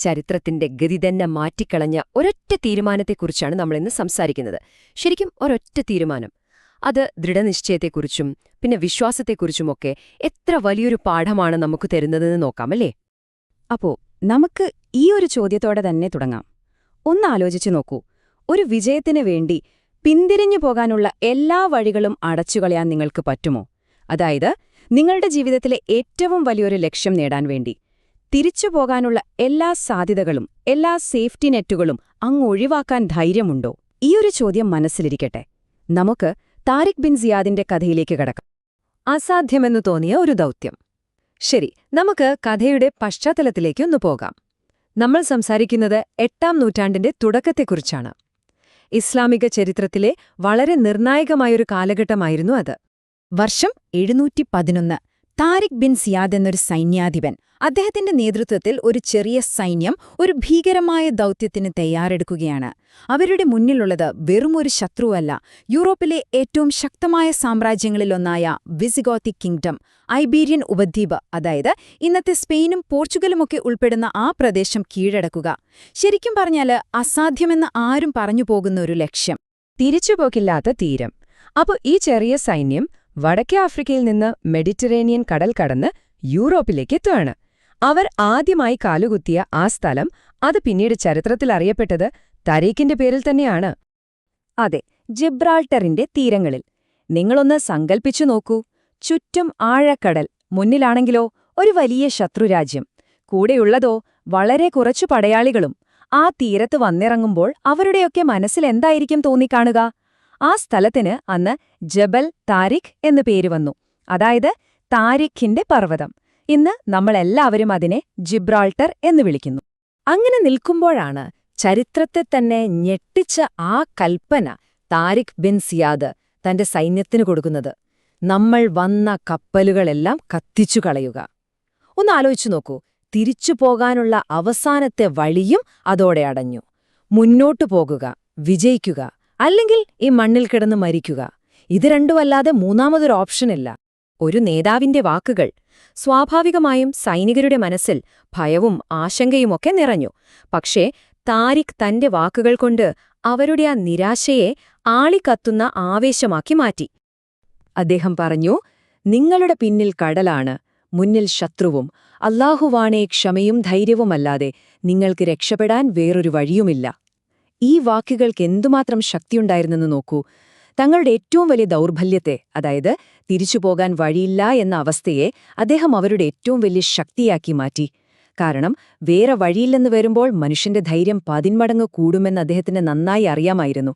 ചരിത്രത്തിന്റെ ഗതി തന്നെ മാറ്റിക്കളഞ്ഞ ഒരൊറ്റ തീരുമാനത്തെക്കുറിച്ചാണ് നമ്മളിന്ന് സംസാരിക്കുന്നത്. ശരിക്കും ഒരൊറ്റ തീരുമാനം. അത് ദൃഢനിശ്ചയത്തെക്കുറിച്ചും പിന്നെ വിശ്വാസത്തെക്കുറിച്ചുമൊക്കെ എത്ര വലിയൊരു പാഠമാണ് നമുക്ക് തരുന്നതെന്ന് നോക്കാമല്ലേ അപ്പോ നമുക്ക് ഈ ഒരു ചോദ്യത്തോടെ തന്നെ തുടങ്ങാം. ഒന്ന് ആലോചിച്ചു നോക്കൂ. ഒരു വിജയത്തിന് വേണ്ടി പിന്തിരിഞ്ഞു പോകാനുള്ള എല്ലാ വഴികളും അടച്ചുകളയാൻ നിങ്ങൾക്ക് പറ്റുമോ? അതായത് നിങ്ങളുടെ ജീവിതത്തിലെ ഏറ്റവും വലിയൊരു ലക്ഷ്യം നേടാൻ വേണ്ടി. തിരിച്ചു പോകാനുള്ള എല്ലാ സാധ്യതകളും എല്ലാ സേഫ്റ്റി നെറ്റുകളും അങ്ങ് ഒഴിവാക്കാൻ ധൈര്യമുണ്ടോ? ഈയൊരു ചോദ്യം മനസ്സിലിരിക്കട്ടെ. നമുക്ക് താരിഖ് ബിൻ സിയാദിന്റെ കഥയിലേക്ക് കടക്കാം. അസാധ്യമെന്നു തോന്നിയ ഒരു ദൗത്യം. ശരി നമുക്ക് കഥയുടെ പശ്ചാത്തലത്തിലേക്കൊന്നു പോകാം. നമ്മൾ സംസാരിക്കുന്നത് എട്ടാം നൂറ്റാണ്ടിന്റെ തുടക്കത്തെക്കുറിച്ചാണ്. ഇസ്ലാമിക ചരിത്രത്തിലെ വളരെ നിർണായകമായൊരു കാലഘട്ടമായിരുന്നു അത്. വർഷം എഴുന്നൂറ്റി പതിനൊന്ന് താരിഖ് ബിൻ സിയാദ് എന്നൊരു സൈന്യാധിപൻ. അദ്ദേഹത്തിന്റെ നേതൃത്വത്തിൽ ഒരു ചെറിയ സൈന്യം ഒരു ഭീകരമായ ദൗത്യത്തിന് തയ്യാറെടുക്കുകയാണ്. അവരുടെ മുന്നിലുള്ളത് വെറുമൊരു ശത്രുവല്ല. യൂറോപ്പിലെ ഏറ്റവും ശക്തമായ സാമ്രാജ്യങ്ങളിലൊന്നായ വിസിഗോത്തിക് കിങ്ഡം ഐബീരിയൻ ഉപദ്വീപ് അതായത് ഇന്നത്തെ സ്പെയിനും പോർച്ചുഗലുമൊക്കെ ഉൾപ്പെടുന്ന ആ പ്രദേശം കീഴടക്കുക. ശരിക്കും പറഞ്ഞാൽ അസാധ്യമെന്ന് ആരും പറഞ്ഞു പോകുന്ന ഒരു ലക്ഷ്യം. തിരിച്ചുപോക്കില്ലാത്ത തീരം. അപ്പോൾ ഈ ചെറിയ സൈന്യം വടക്കേ ആഫ്രിക്കയിൽ നിന്ന് മെഡിറ്ററേനിയൻ കടൽ കടന്ന് യൂറോപ്പിലേക്ക് എത്തുകയാണ്. അവർ ആദ്യമായി കാലുകുത്തിയ ആ സ്ഥലം അത് പിന്നീട് ചരിത്രത്തിൽ അറിയപ്പെട്ടത് തരീഖിന്റെ പേരിൽ തന്നെയാണ്. അതെ ജിബ്രാൾട്ടറിന്റെ തീരങ്ങളിൽ. നിങ്ങളൊന്ന് സങ്കൽപ്പിച്ചു നോക്കൂ. ചുറ്റും ആഴക്കടൽ മുന്നിലാണെങ്കിലോ ഒരു വലിയ ശത്രുരാജ്യം. കൂടെയുള്ളതോ വളരെ കുറച്ചു പടയാളികളും. ആ തീരത്ത് വന്നിറങ്ങുമ്പോൾ അവരുടെയൊക്കെ മനസ്സിലെന്തായിരിക്കും തോന്നിക്കാണുക? ആ സ്ഥലത്തിന് അന്ന് ജബൽ താരിഖ് എന്നു പേര് വന്നു. അതായത് താരിഖിന്റെ പർവതം. ഇന്ന് നമ്മളെല്ലാവരും അതിനെ ജിബ്രാൾട്ടർ എന്ന് വിളിക്കുന്നു. അങ്ങനെ നിൽക്കുമ്പോഴാണ് ചരിത്രത്തെ തന്നെ ഞെട്ടിച്ച ആ കൽപ്പന താരിഖ് ബിൻ സിയാദ് തന്റെ സൈന്യത്തിന് കൊടുക്കുന്നത്. നമ്മൾ വന്ന കപ്പലുകളെല്ലാം കത്തിച്ചു കളയുക. ഒന്ന് ആലോചിച്ചു നോക്കൂ. തിരിച്ചു പോകാനുള്ള അവസാനത്തെ വഴിയും അതോടെ അടഞ്ഞു. മുന്നോട്ടു പോകുക വിജയിക്കുക. അല്ലെങ്കിൽ ഈ മണ്ണിൽ കിടന്ന് മരിക്കുക. ഇത് രണ്ടുമല്ലാതെ മൂന്നാമതൊരു ഓപ്ഷനില്ല. ഒരു നേതാവിന്റെ വാക്കുകൾ സ്വാഭാവികമായും സൈനികരുടെ മനസ്സിൽ ഭയവും ആശങ്കയുമൊക്കെ നിറഞ്ഞു. പക്ഷേ താരിഖ് തന്റെ വാക്കുകൾ കൊണ്ട് അവരുടെ ആ നിരാശയെ ആളിക്കത്തുന്ന ആവേശമാക്കി മാറ്റി. അദ്ദേഹം പറഞ്ഞു നിങ്ങളുടെ പിന്നിൽ കടലാണ് മുന്നിൽ ശത്രുവും അല്ലാഹുവാണേ ക്ഷമയും ധൈര്യവുമല്ലാതെ നിങ്ങൾക്ക് രക്ഷപ്പെടാൻ വേറൊരു വഴിയുമില്ല. ഈ വാക്കുകൾക്ക് എന്തുമാത്രം ശക്തിയുണ്ടായിരുന്നെന്ന് നോക്കൂ. തങ്ങളുടെ ഏറ്റവും വലിയ ദൗർബല്യത്തെ അതായത് തിരിച്ചുപോകാൻ വഴിയില്ല എന്ന അവസ്ഥയെ അദ്ദേഹം അവരുടെ ഏറ്റവും വലിയ ശക്തിയാക്കി മാറ്റി. കാരണം വേറെ വഴിയില്ലെന്ന് വരുമ്പോൾ മനുഷ്യന്റെ ധൈര്യം പതിന്മടങ്ങ് കൂടുമെന്ന് അദ്ദേഹത്തിന് നന്നായി അറിയാമായിരുന്നു.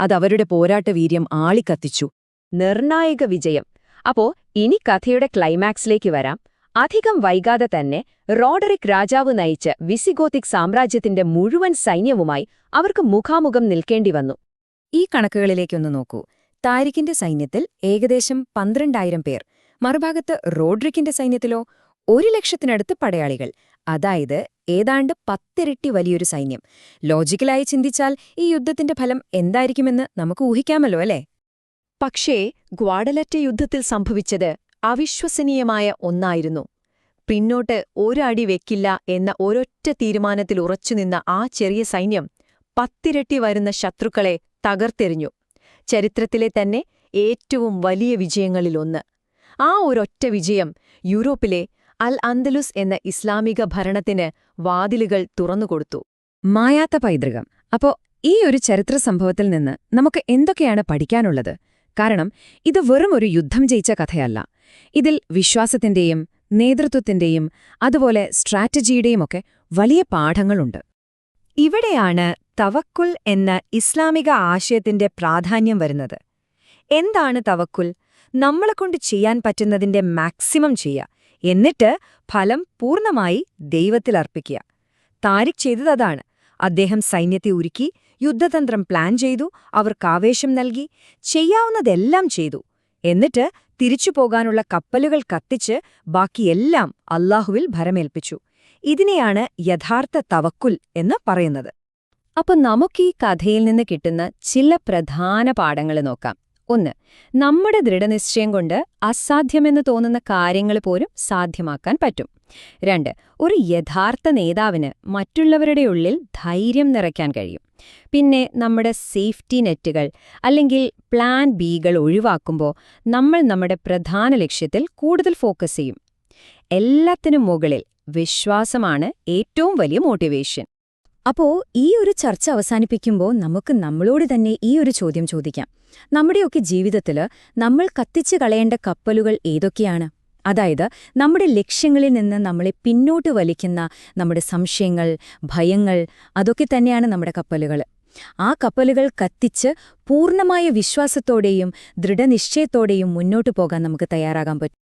അതവരുടെ പോരാട്ട വീര്യം ആളിക്കത്തിച്ചു. നിർണായക വിജയം. അപ്പോ ഇനി കഥയുടെ ക്ലൈമാക്സിലേക്ക് വരാം. അധികം വൈകാതെ തന്നെ റോഡറിക് രാജാവ് നയിച്ച വിസിഗോത്തിക് സാമ്രാജ്യത്തിന്റെ മുഴുവൻ സൈന്യവുമായി അവർക്ക് മുഖാമുഖം നിൽക്കേണ്ടി വന്നു. ഈ കണക്കുകളിലേക്കൊന്ന് നോക്കൂ. താരിഖിന്റെ സൈന്യത്തിൽ ഏകദേശം പന്ത്രണ്ടായിരം പേർ. മറുഭാഗത്ത് റോഡ്രിക്കിന്റെ സൈന്യത്തിലോ ഒരു ലക്ഷത്തിനടുത്ത് പടയാളികൾ. അതായത് ഏതാണ്ട് പത്തിരട്ടി വലിയൊരു സൈന്യം. ലോജിക്കലായി ചിന്തിച്ചാൽ ഈ യുദ്ധത്തിന്റെ ഫലം എന്തായിരിക്കുമെന്ന് നമുക്ക് ഊഹിക്കാമല്ലോ അല്ലേ? പക്ഷേ ഗ്വാഡലറ്റ യുദ്ധത്തിൽ സംഭവിച്ചത് അവിശ്വസനീയമായ ഒന്നായിരുന്നു. പിന്നോട്ട് ഒരടി വെക്കില്ല എന്ന ഒരൊറ്റ തീരുമാനത്തിൽ ഉറച്ചുനിന്ന ആ ചെറിയ സൈന്യം പത്തിരട്ടി വരുന്ന ശത്രുക്കളെ തകർത്തെറിഞ്ഞു. ചരിത്രത്തിലെ തന്നെ ഏറ്റവും വലിയ വിജയങ്ങളിലൊന്ന്. ആ ഒരൊറ്റ വിജയം യൂറോപ്പിലെ അൽ അന്തലുസ് എന്ന ഇസ്ലാമിക ഭരണത്തിന് വാതിലുകൾ തുറന്നുകൊടുത്തു. മായാത്ത പൈതൃകം. അപ്പോ ഈ ഒരു ചരിത്ര സംഭവത്തിൽ നിന്ന് നമുക്ക് എന്തൊക്കെയാണ് പഠിക്കാനുള്ളത്? കാരണം ഇത് വെറും ഒരു യുദ്ധം ജയിച്ച കഥയല്ല. ഇതിൽ വിശ്വാസത്തിന്റെയും നേതൃത്വത്തിന്റെയും അതുപോലെ സ്ട്രാറ്റജിയുടെയുമൊക്കെ വലിയ പാഠങ്ങളുണ്ട്. ഇവിടെയാണ് തവക്കുൽ എന്ന ഇസ്ലാമിക ആശയത്തിന്റെ പ്രാധാന്യം വരുന്നത്. എന്താണ് തവക്കുൽ? നമ്മളെക്കൊണ്ട് ചെയ്യാൻ പറ്റുന്നതിന്റെ മാക്സിമം ചെയ്യുക. എന്നിട്ട് ഫലം പൂർണമായി ദൈവത്തിലർപ്പിക്കുക. താരിഖ് ചെയ്തതാണ് അദ്ദേഹം സൈന്യത്തെ ഒരുക്കി യുദ്ധതന്ത്രം പ്ലാൻ ചെയ്തു അവർക്ക് ആവേശം നൽകി ചെയ്യാവുന്നതെല്ലാം ചെയ്തു. എന്നിട്ട് തിരിച്ചു പോകാനുള്ള കപ്പലുകൾ കത്തിച്ച് ബാക്കിയെല്ലാം അല്ലാഹുവിൽ ഭരമേൽപ്പിച്ചു. ഇതിനെയാണ് യഥാർത്ഥ തവക്കുൽ എന്ന് പറയുന്നത്. അപ്പൊ നമുക്കീ കഥയിൽ നിന്ന് കിട്ടുന്ന ചില പ്രധാന പാഠങ്ങൾ നോക്കാം. ഒന്ന് നമ്മുടെ ദൃഢനിശ്ചയം കൊണ്ട് അസാധ്യമെന്ന് തോന്നുന്ന കാര്യങ്ങൾ പോലും സാധ്യമാക്കാൻ പറ്റും. രണ്ട് ഒരു യഥാർത്ഥ നേതാവിന് മറ്റുള്ളവരുടെ ഉള്ളിൽ ധൈര്യം നിറയ്ക്കാൻ കഴിയും. പിന്നെ നമ്മുടെ സേഫ്റ്റി നെറ്റുകൾ അല്ലെങ്കിൽ പ്ലാൻ ബികൾ ഒഴിവാക്കുമ്പോൾ നമ്മൾ നമ്മുടെ പ്രധാന ലക്ഷ്യത്തിൽ കൂടുതൽ ഫോക്കസ് ചെയ്യും. എല്ലാത്തിനും മുകളിൽ വിശ്വാസമാണ് ഏറ്റവും വലിയ മോട്ടിവേഷൻ. അപ്പോൾ ഈ ഒരു ചർച്ച അവസാനിപ്പിക്കുമ്പോൾ നമുക്ക് നമ്മളോട് തന്നെ ഈ ഒരു ചോദ്യം ചോദിക്കാം. നമ്മുടെയൊക്കെ ജീവിതത്തിൽ നമ്മൾ കത്തിച്ചു കളയേണ്ട കപ്പലുകൾ ഏതൊക്കെയാണ്? അതായത് നമ്മുടെ ലക്ഷ്യങ്ങളിൽ നിന്ന് നമ്മളെ പിന്നോട്ട് വലിക്കുന്ന നമ്മുടെ സംശയങ്ങൾ ഭയങ്ങൾ അതൊക്കെ തന്നെയാണ് നമ്മുടെ കപ്പലുകൾ ആ കപ്പലുകൾ കത്തിച്ച് പൂർണമായ വിശ്വാസത്തോടെയും ദൃഢനിശ്ചയത്തോടെയും മുന്നോട്ടു പോകാൻ നമുക്ക് തയ്യാറാകാൻ പറ്റും.